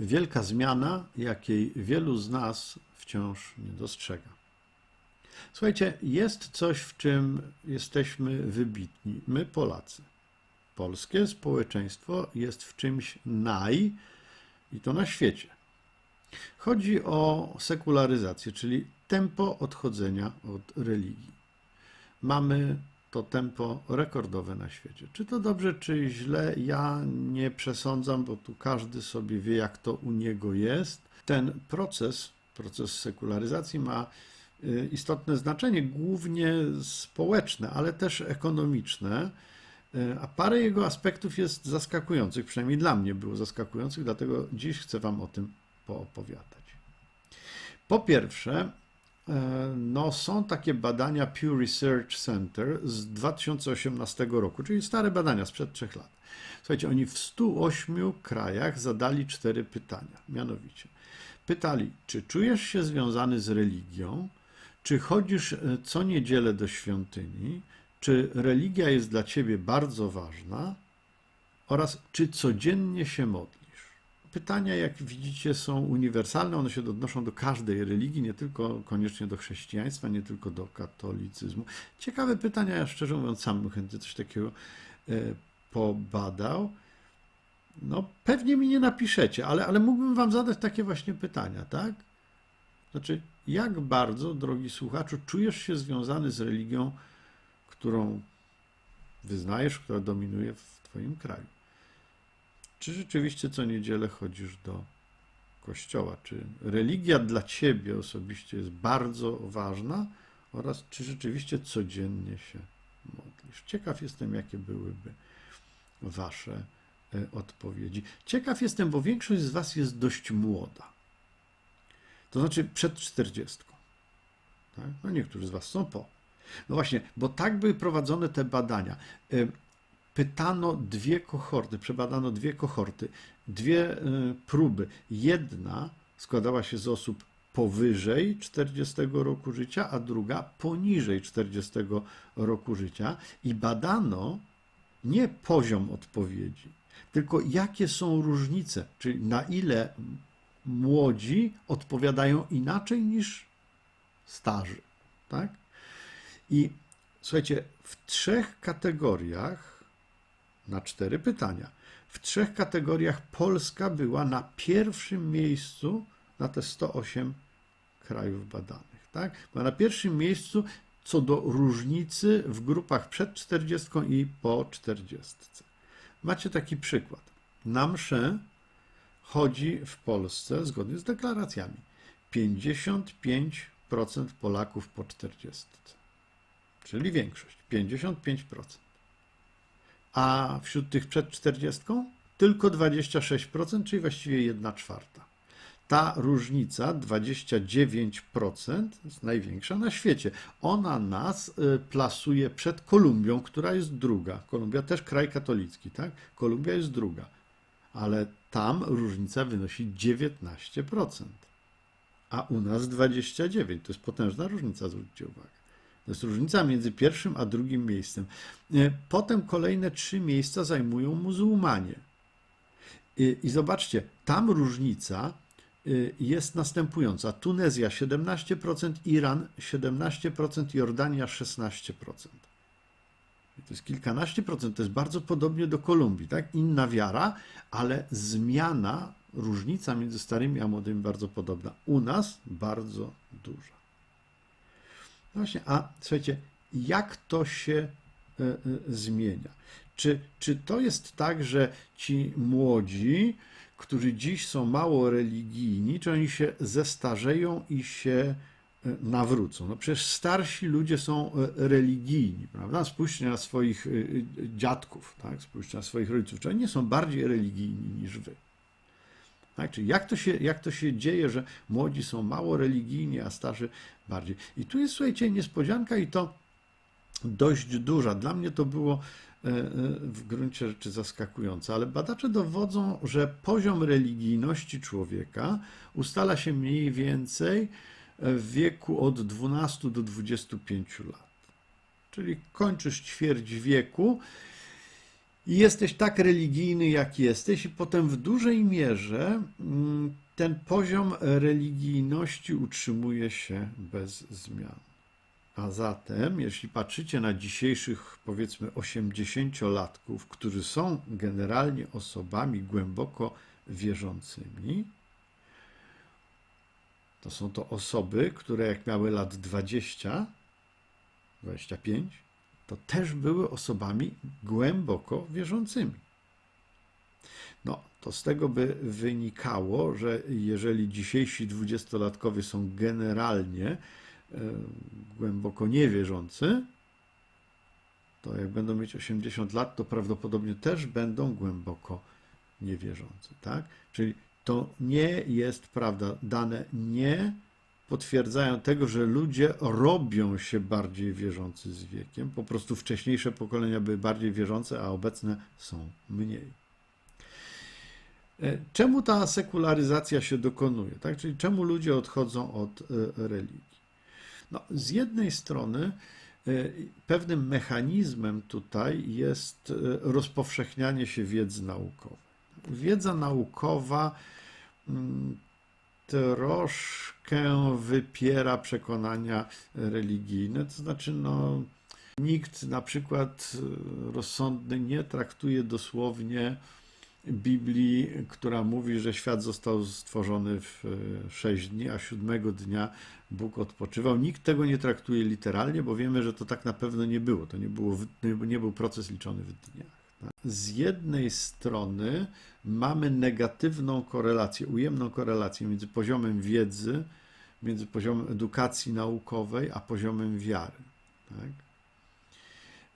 Wielka zmiana, jakiej wielu z nas wciąż nie dostrzega. Słuchajcie, jest coś, w czym jesteśmy wybitni. My, Polacy. Polskie społeczeństwo jest w czymś naj i to na świecie. Chodzi o sekularyzację, czyli tempo odchodzenia od religii. Mamy to tempo rekordowe na świecie. Czy to dobrze, czy źle, ja nie przesądzam, bo tu każdy sobie wie, jak to u niego jest. Ten proces, proces sekularyzacji ma y, istotne znaczenie, głównie społeczne, ale też ekonomiczne. Y, A parę jego aspektów jest zaskakujących, przynajmniej dla mnie było zaskakujących, dlatego dziś chcę Wam o tym poopowiadać. Po pierwsze, no, są takie badania Pew Research Center z 2018 roku, czyli stare badania sprzed trzech lat. Słuchajcie, oni w 108 krajach zadali cztery pytania. Mianowicie, pytali, czy czujesz się związany z religią, czy chodzisz e, co niedzielę do świątyni, czy religia jest dla ciebie bardzo ważna oraz czy codziennie się modlisz. Pytania, jak widzicie, są uniwersalne, one się odnoszą do każdej religii, nie tylko koniecznie do chrześcijaństwa, nie tylko do katolicyzmu. Ciekawe pytania, ja szczerze mówiąc sam bym chętnie coś takiego e, pobadał. No, pewnie mi nie napiszecie, ale, ale mógłbym wam zadać takie właśnie pytania, tak? Znaczy, jak bardzo, drogi słuchaczu, czujesz się związany z religią, którą wyznajesz, która dominuje w twoim kraju? Czy rzeczywiście co niedzielę chodzisz do kościoła? Czy religia dla ciebie osobiście jest bardzo ważna? Oraz czy rzeczywiście codziennie się modlisz? Ciekaw jestem, jakie byłyby wasze e, odpowiedzi. Ciekaw jestem, bo większość z was jest dość młoda. To znaczy przed 40. Tak? No niektórzy z was są po. No właśnie, bo tak były prowadzone te badania. Pytano dwie kohorty, przebadano dwie kohorty, dwie y, próby. Jedna składała się z osób powyżej 40 roku życia, a druga poniżej 40 roku życia i badano nie poziom odpowiedzi, tylko jakie są różnice, czyli na ile młodzi odpowiadają inaczej niż starzy. Tak? I słuchajcie, w trzech kategoriach na cztery pytania. W trzech kategoriach Polska była na pierwszym miejscu na te 108 krajów badanych. Tak? Była na pierwszym miejscu co do różnicy w grupach przed 40 i po 40. Macie taki przykład. Na mszę chodzi w Polsce, zgodnie z deklaracjami, 55% Polaków po 40. Czyli większość, 55% a wśród tych przed 40 tylko 26%, czyli właściwie 1 czwarta. Ta różnica, 29%, jest największa na świecie. Ona nas y, plasuje przed Kolumbią, która jest druga. Kolumbia też kraj katolicki, tak? Kolumbia jest druga, ale tam różnica wynosi 19%, a u nas 29%. To jest potężna różnica, zwróćcie uwagę. To jest różnica między pierwszym a drugim miejscem. E, potem kolejne trzy miejsca zajmują muzułmanie. I, i zobaczcie, tam różnica e, jest następująca. Tunezja 17%, Iran 17%, Jordania 16%. To jest kilkanaście procent, to jest bardzo podobnie do Kolumbii, tak? Inna wiara, ale zmiana, różnica między starymi a młodymi bardzo podobna. U nas bardzo duża. No właśnie, a słuchajcie, jak to się e, e, zmienia? Czy, czy to jest tak, że ci młodzi, którzy dziś są mało religijni, czy oni się zestarzeją i się e, nawrócą? No przecież starsi ludzie są religijni, prawda? Spójrzcie na swoich dziadków, tak? spójrzcie na swoich rodziców. Czy oni nie są bardziej religijni niż wy? Tak? Czyli jak to, się, jak to się dzieje, że młodzi są mało religijni, a starzy bardziej. I tu jest, słuchajcie, niespodzianka i to dość duża. Dla mnie to było e, e, w gruncie rzeczy zaskakujące, ale badacze dowodzą, że poziom religijności człowieka ustala się mniej więcej w wieku od 12 do 25 lat. Czyli kończysz ćwierć wieku I jesteś tak religijny, jak jesteś, i potem w dużej mierze mm, ten poziom religijności utrzymuje się bez zmian. A zatem, jeśli patrzycie na dzisiejszych, powiedzmy, 80-latków, którzy są generalnie osobami głęboko wierzącymi, to są to osoby, które jak miały lat 20, 25, to też były osobami głęboko wierzącymi. No, to z tego by wynikało, że jeżeli dzisiejsi dwudziestolatkowie są generalnie e, głęboko niewierzący, to jak będą mieć 80 lat, to prawdopodobnie też będą głęboko niewierzący, tak? Czyli to nie jest prawda. Dane nie potwierdzają tego, że ludzie robią się bardziej wierzący z wiekiem. Po prostu wcześniejsze pokolenia były bardziej wierzące, a obecne są mniej. E, Czemu ta sekularyzacja się dokonuje? Tak? Czyli czemu ludzie odchodzą od e, religii? No, z jednej strony e, pewnym mechanizmem tutaj jest rozpowszechnianie się wiedzy naukowej. Wiedza naukowa mm, troszkę wypiera przekonania religijne, to znaczy no, nikt na przykład rozsądny nie traktuje dosłownie Biblii, która mówi, że świat został stworzony w sześć dni, a siódmego dnia Bóg odpoczywał. Nikt tego nie traktuje literalnie, bo wiemy, że to tak na pewno nie było. To nie, było, nie był proces liczony w dniach. Z jednej strony mamy negatywną korelację, ujemną korelację między poziomem wiedzy, między poziomem edukacji naukowej, a poziomem wiary. Tak?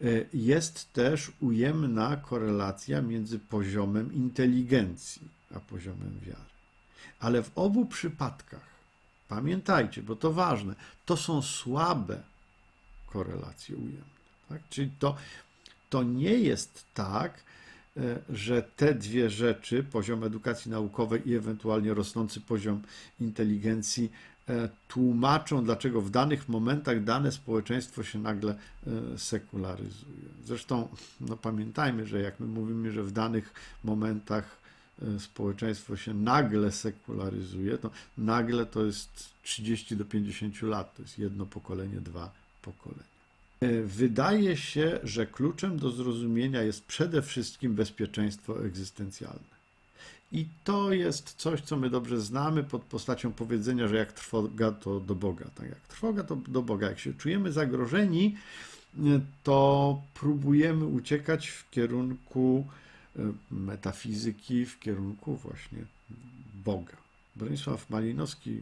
E, Jest też ujemna korelacja między poziomem inteligencji a poziomem wiary. Ale w obu przypadkach, pamiętajcie, bo to ważne, to są słabe korelacje ujemne. Tak? Czyli to, to nie jest tak, że te dwie rzeczy, poziom edukacji naukowej i ewentualnie rosnący poziom inteligencji, e, tłumaczą, dlaczego w danych momentach dane społeczeństwo się nagle e, sekularyzuje. Zresztą no pamiętajmy, że jak my mówimy, że w danych momentach społeczeństwo się nagle sekularyzuje, to nagle to jest 30 do 50 lat, to jest jedno pokolenie, dwa pokolenia. Wydaje się, że kluczem do zrozumienia jest przede wszystkim bezpieczeństwo egzystencjalne. I to jest coś, co my dobrze znamy pod postacią powiedzenia, że jak trwoga, to do Boga. Tak jak trwoga, to do Boga. Jak się czujemy zagrożeni, to próbujemy uciekać w kierunku e, metafizyki, w kierunku właśnie Boga. Bronisław Malinowski,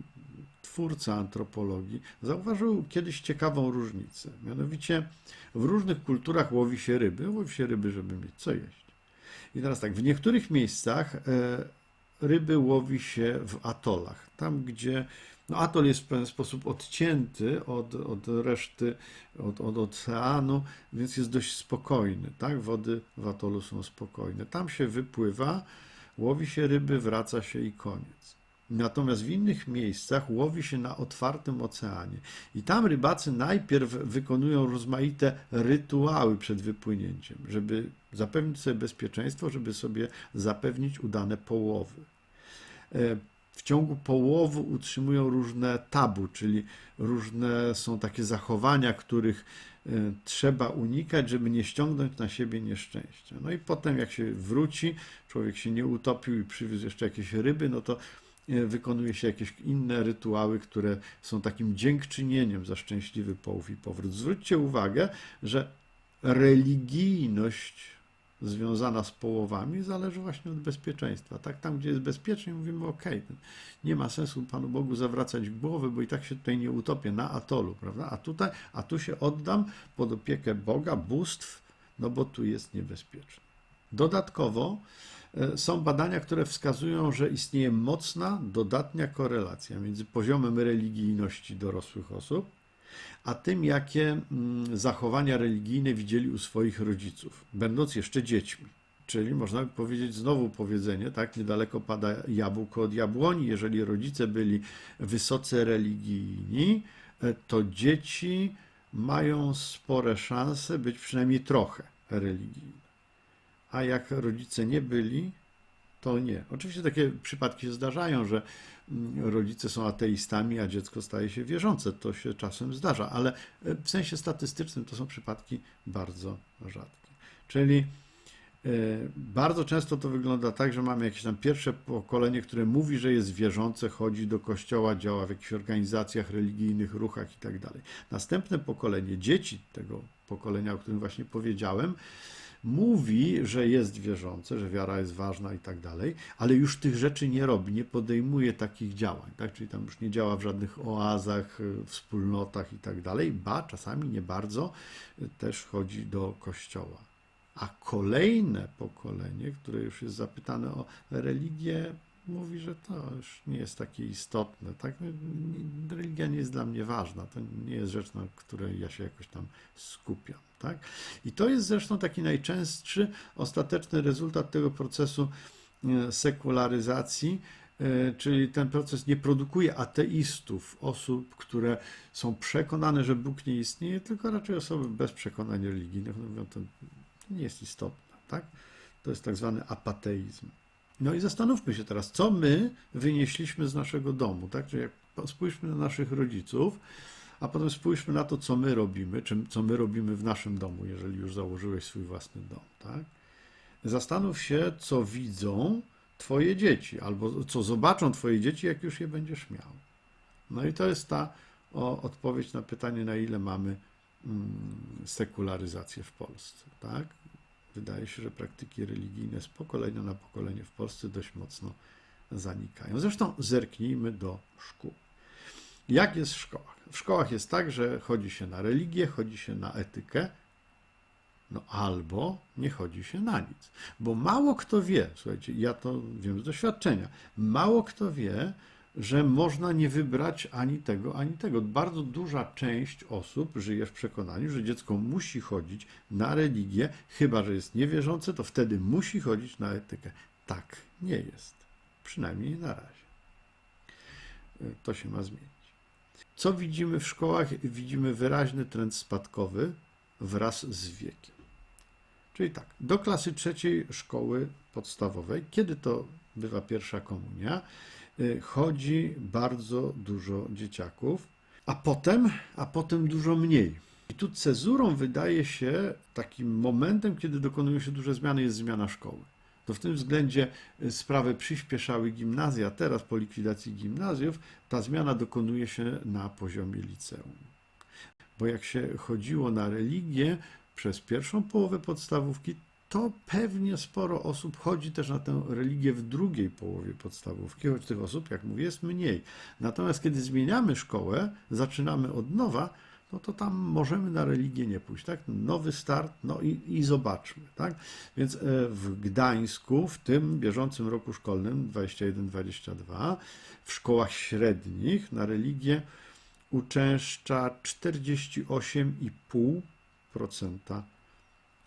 twórca antropologii, zauważył kiedyś ciekawą różnicę. Mianowicie w różnych kulturach łowi się ryby, łowi się ryby, żeby mieć co jeść. I teraz tak, w niektórych miejscach e, ryby łowi się w atolach, tam gdzie no atol jest w pewien sposób odcięty od, od reszty, od, od oceanu, więc jest dość spokojny. Tak? Wody w atolu są spokojne. Tam się wypływa, łowi się ryby, wraca się i koniec. Natomiast w innych miejscach łowi się na otwartym oceanie. I tam rybacy najpierw wykonują rozmaite rytuały przed wypłynięciem, żeby zapewnić sobie bezpieczeństwo, żeby sobie zapewnić udane połowy. E, w ciągu połowu utrzymują różne tabu, czyli różne są takie zachowania, których e, trzeba unikać, żeby nie ściągnąć na siebie nieszczęścia. No i potem, jak się wróci, człowiek się nie utopił i przywiózł jeszcze jakieś ryby, no to wykonuje się jakieś inne rytuały, które są takim dziękczynieniem za szczęśliwy połów i powrót. Zwróćcie uwagę, że religijność związana z połowami zależy właśnie od bezpieczeństwa. Tak, tam gdzie jest bezpiecznie, mówimy ok, nie ma sensu Panu Bogu zawracać głowy, bo i tak się tutaj nie utopię na atolu, prawda? A tutaj, a tu się oddam pod opiekę Boga, bóstw, no bo tu jest niebezpiecznie. Dodatkowo E, są badania, które wskazują, że istnieje mocna, dodatnia korelacja między poziomem religijności dorosłych osób, a tym, jakie mm, zachowania religijne widzieli u swoich rodziców, będąc jeszcze dziećmi. Czyli można by powiedzieć znowu powiedzenie, tak, niedaleko pada jabłko od jabłoni. Jeżeli rodzice byli wysoce religijni, e, to dzieci mają spore szanse być przynajmniej trochę religijne. A jak rodzice nie byli, to nie. Oczywiście takie przypadki się zdarzają, że mm, rodzice są ateistami, a dziecko staje się wierzące. To się czasem zdarza, ale e, w sensie statystycznym to są przypadki bardzo rzadkie. Czyli e, bardzo często to wygląda tak, że mamy jakieś tam pierwsze pokolenie, które mówi, że jest wierzące, chodzi do kościoła, działa w jakichś organizacjach religijnych, ruchach i tak. Następne pokolenie, dzieci tego pokolenia, o którym właśnie powiedziałem, mówi, że jest wierzące, że wiara jest ważna i tak dalej, ale już tych rzeczy nie robi, nie podejmuje takich działań, tak? Czyli tam już nie działa w żadnych oazach, y, wspólnotach i tak dalej, ba, czasami nie bardzo y, też chodzi do kościoła. A kolejne pokolenie, które już jest zapytane o religię, mówi, że to już nie jest takie istotne. Tak? Religia nie jest dla mnie ważna. To nie jest rzecz, na której ja się jakoś tam skupiam. Tak? I to jest zresztą taki najczęstszy, ostateczny rezultat tego procesu e, sekularyzacji, e, czyli ten proces nie produkuje ateistów, osób, które są przekonane, że Bóg nie istnieje, tylko raczej osoby bez przekonań religijnych. No, mówią, to nie jest istotne. Tak? To jest tak zwany apateizm. No i zastanówmy się teraz, co my wynieśliśmy z naszego domu, tak? Czyli spójrzmy na naszych rodziców, a potem spójrzmy na to, co my robimy, czy co my robimy w naszym domu, jeżeli już założyłeś swój własny dom, tak? Zastanów się, co widzą Twoje dzieci, albo co zobaczą Twoje dzieci, jak już je będziesz miał. No i to jest ta o, odpowiedź na pytanie, na ile mamy mm, sekularyzację w Polsce, tak? wydaje się, że praktyki religijne z pokolenia na pokolenie w Polsce dość mocno zanikają. Zresztą zerknijmy do szkół. Jak jest w szkołach? W szkołach jest tak, że chodzi się na religię, chodzi się na etykę, no albo nie chodzi się na nic. Bo mało kto wie, słuchajcie, ja to wiem z doświadczenia, mało kto wie, że można nie wybrać ani tego, ani tego. Bardzo duża część osób żyje w przekonaniu, że dziecko musi chodzić na religię, chyba że jest niewierzące, to wtedy musi chodzić na etykę. Tak nie jest. Przynajmniej na razie. To się ma zmienić. Co widzimy w szkołach? Widzimy wyraźny trend spadkowy wraz z wiekiem. Czyli tak, do klasy trzeciej szkoły podstawowej, kiedy to bywa pierwsza komunia, Y, chodzi bardzo dużo dzieciaków, a potem, a potem dużo mniej. I tu cezurą wydaje się takim momentem, kiedy dokonują się duże zmiany, jest zmiana szkoły. To w tym względzie y, sprawę przyspieszały gimnazja. Teraz po likwidacji gimnazjów ta zmiana dokonuje się na poziomie liceum. Bo jak się chodziło na religię przez pierwszą połowę podstawówki, to pewnie sporo osób chodzi też na tę religię w drugiej połowie podstawówki, choć tych osób, jak mówię, jest mniej. Natomiast kiedy zmieniamy szkołę, zaczynamy od nowa, no to tam możemy na religię nie pójść, tak? Nowy start, no i, i zobaczmy, tak? Więc e, w Gdańsku w tym bieżącym roku szkolnym 21-22 w szkołach średnich na religię uczęszcza 48,5%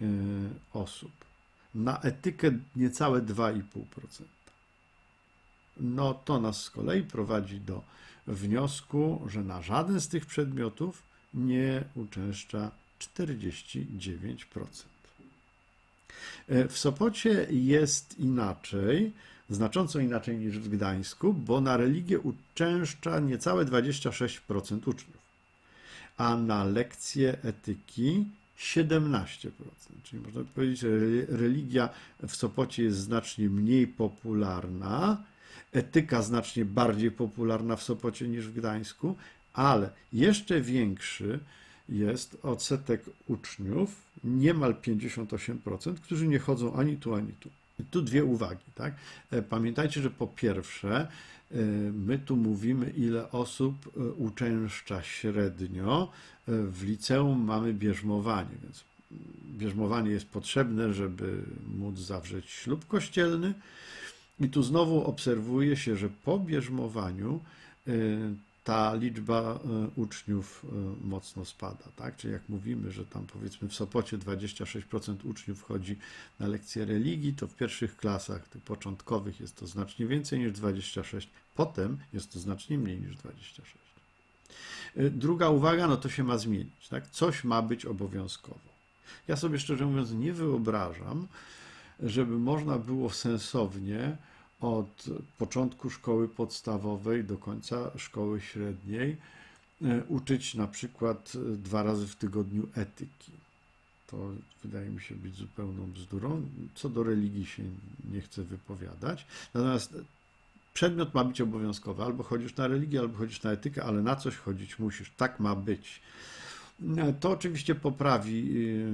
Y, osób. Na etykę niecałe 2,5%. No to nas z kolei prowadzi do wniosku, że na żaden z tych przedmiotów nie uczęszcza 49%. Y, w Sopocie jest inaczej, znacząco inaczej niż w Gdańsku, bo na religię uczęszcza niecałe 26% uczniów, a na lekcje etyki 17%. Czyli można powiedzieć, że religia w Sopocie jest znacznie mniej popularna, etyka znacznie bardziej popularna w Sopocie niż w Gdańsku, ale jeszcze większy jest odsetek uczniów, niemal 58%, którzy nie chodzą ani tu, ani tu. Tu dwie uwagi. Tak? E, pamiętajcie, że po pierwsze, e, my tu mówimy, ile osób e, uczęszcza średnio. W liceum mamy bierzmowanie, więc bierzmowanie jest potrzebne, żeby móc zawrzeć ślub kościelny. I tu znowu obserwuje się, że po bierzmowaniu ta liczba e, uczniów e, mocno spada. Tak? Czyli jak mówimy, że tam powiedzmy w Sopocie 26% uczniów chodzi na lekcje religii, to w pierwszych klasach tych początkowych jest to znacznie więcej niż 26, potem jest to znacznie mniej niż 26. E, druga uwaga, no to się ma zmienić. Tak? Coś ma być obowiązkowo. Ja sobie szczerze mówiąc nie wyobrażam, żeby można było sensownie od początku szkoły podstawowej do końca szkoły średniej e, uczyć na przykład e, dwa razy w tygodniu etyki. To wydaje mi się być zupełną bzdurą. Co do religii się nie chcę wypowiadać. Natomiast przedmiot ma być obowiązkowy. Albo chodzisz na religię, albo chodzisz na etykę, ale na coś chodzić musisz. Tak ma być. To oczywiście poprawi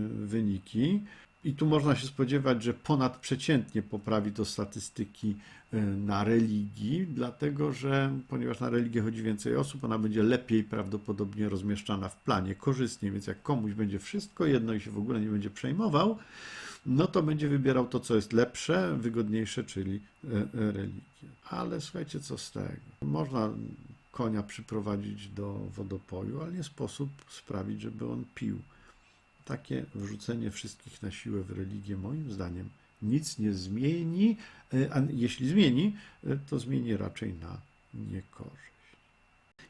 wyniki. I tu można się spodziewać, że ponadprzeciętnie poprawi to statystyki y, na religii, dlatego że ponieważ na religię chodzi więcej osób, ona będzie lepiej prawdopodobnie rozmieszczana w planie, korzystnie, więc jak komuś będzie wszystko jedno i się w ogóle nie będzie przejmował, no to będzie wybierał to, co jest lepsze, wygodniejsze, czyli e, e, religię. Ale słuchajcie, co z tego? Można konia przyprowadzić do wodopoju, ale nie sposób sprawić, żeby on pił. Takie wrzucenie wszystkich na siłę w religię, moim zdaniem, nic nie zmieni, e, a jeśli zmieni, e, to zmieni raczej na niekorzyść.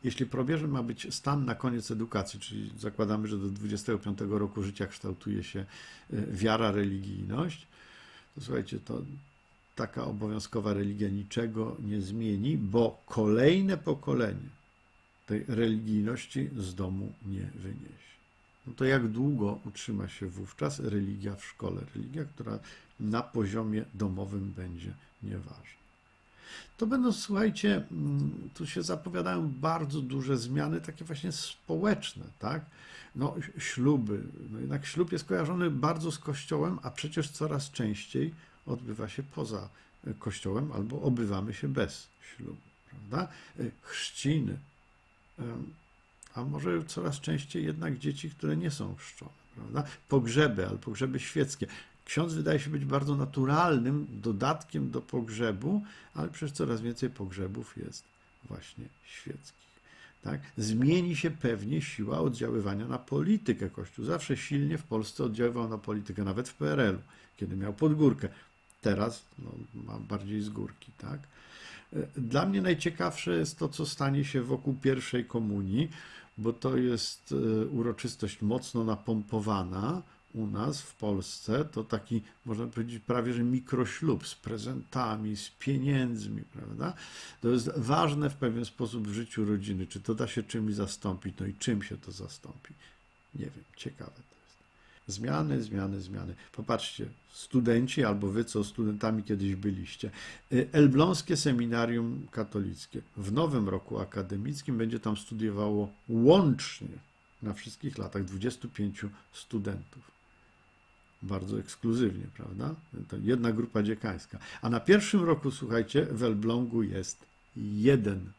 Jeśli probierzem ma być stan na koniec edukacji, czyli zakładamy, że do 25 roku życia kształtuje się e, wiara, religijność, to słuchajcie, to taka obowiązkowa religia niczego nie zmieni, bo kolejne pokolenie tej religijności z domu nie wyniesie. No to jak długo utrzyma się wówczas religia w szkole? Religia, która na poziomie domowym będzie nieważna. To będą, słuchajcie, mm, tu się zapowiadają bardzo duże zmiany, takie właśnie społeczne, tak? No, śluby. No jednak ślub jest kojarzony bardzo z kościołem, a przecież coraz częściej odbywa się poza e, kościołem albo obywamy się bez ślubu, prawda? E, Chrzciny. A może coraz częściej jednak dzieci, które nie są chrzczone, prawda? Pogrzeby albo pogrzeby świeckie. Ksiądz wydaje się być bardzo naturalnym dodatkiem do pogrzebu, ale przecież coraz więcej pogrzebów jest właśnie świeckich. Tak? Zmieni się pewnie siła oddziaływania na politykę. Kościół zawsze silnie w Polsce oddziaływał na politykę, nawet w PRL-u, kiedy miał podgórkę. Teraz no, ma bardziej z górki. Tak? Dla mnie najciekawsze jest to, co stanie się wokół pierwszej komunii, bo to jest e, uroczystość mocno napompowana u nas w Polsce. To taki, można powiedzieć, prawie że mikroślub z prezentami, z pieniędzmi, prawda? To jest ważne w pewien sposób w życiu rodziny. Czy to da się czymś zastąpić? No i czym się to zastąpi? Nie wiem, ciekawe. Zmiany, zmiany, zmiany. Popatrzcie, studenci albo wy, co studentami kiedyś byliście. Y, Elbląskie Seminarium Katolickie w nowym roku akademickim będzie tam studiowało łącznie na wszystkich latach 25 studentów. Bardzo ekskluzywnie, prawda? To jedna grupa dziekańska. A na pierwszym roku, słuchajcie, w Elblągu jest jeden.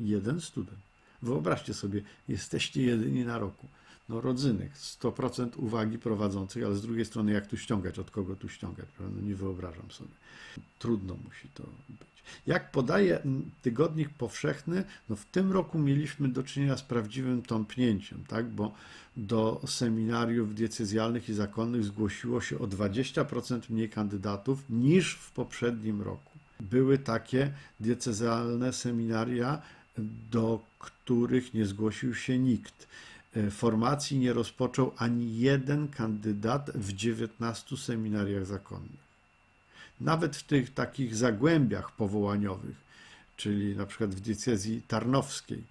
Jeden student. Wyobraźcie sobie, jesteście jedyni na roku. No rodzynek, 100% uwagi prowadzących, ale z drugiej strony jak tu ściągać, od kogo tu ściągać, prawda? No nie wyobrażam sobie. Trudno musi to być. Jak podaje tygodnik powszechny, no w tym roku mieliśmy do czynienia z prawdziwym tąpnięciem, tak? bo do seminariów diecezjalnych i zakonnych zgłosiło się o 20% mniej kandydatów niż w poprzednim roku. Były takie diecezjalne seminaria, do których nie zgłosił się nikt. E, Formacji nie rozpoczął ani jeden kandydat w 19 seminariach zakonnych. Nawet w tych takich zagłębiach powołaniowych, czyli na przykład w diecezji tarnowskiej,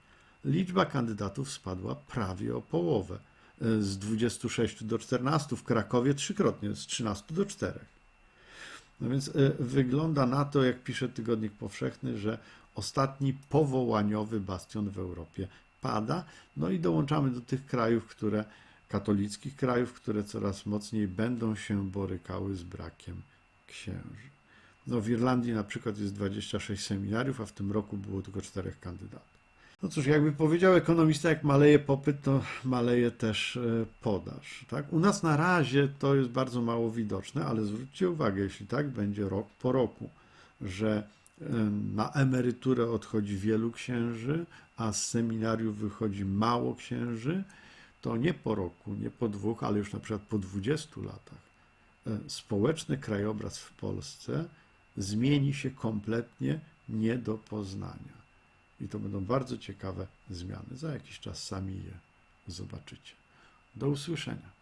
liczba kandydatów spadła prawie o połowę. e, Z 26 do 14, w Krakowie trzykrotnie, z 13 do 4. No więc e, wygląda na to, jak pisze Tygodnik Powszechny, że ostatni powołaniowy bastion w Europie pada. No i dołączamy do tych krajów, które katolickich krajów, które coraz mocniej będą się borykały z brakiem księży. No w Irlandii na przykład jest 26 seminariów, a w tym roku było tylko czterech kandydatów. No cóż, jakby powiedział ekonomista, jak maleje popyt, to maleje też e, podaż. Tak? U nas na razie to jest bardzo mało widoczne, ale zwróćcie uwagę, jeśli tak będzie rok po roku, że e, na emeryturę odchodzi wielu księży, a z seminariów wychodzi mało księży, to nie po roku, nie po dwóch, ale już na przykład po 20 latach e, społeczny krajobraz w Polsce zmieni się kompletnie nie do poznania. I to będą bardzo ciekawe zmiany. Za jakiś czas sami je zobaczycie. Do usłyszenia.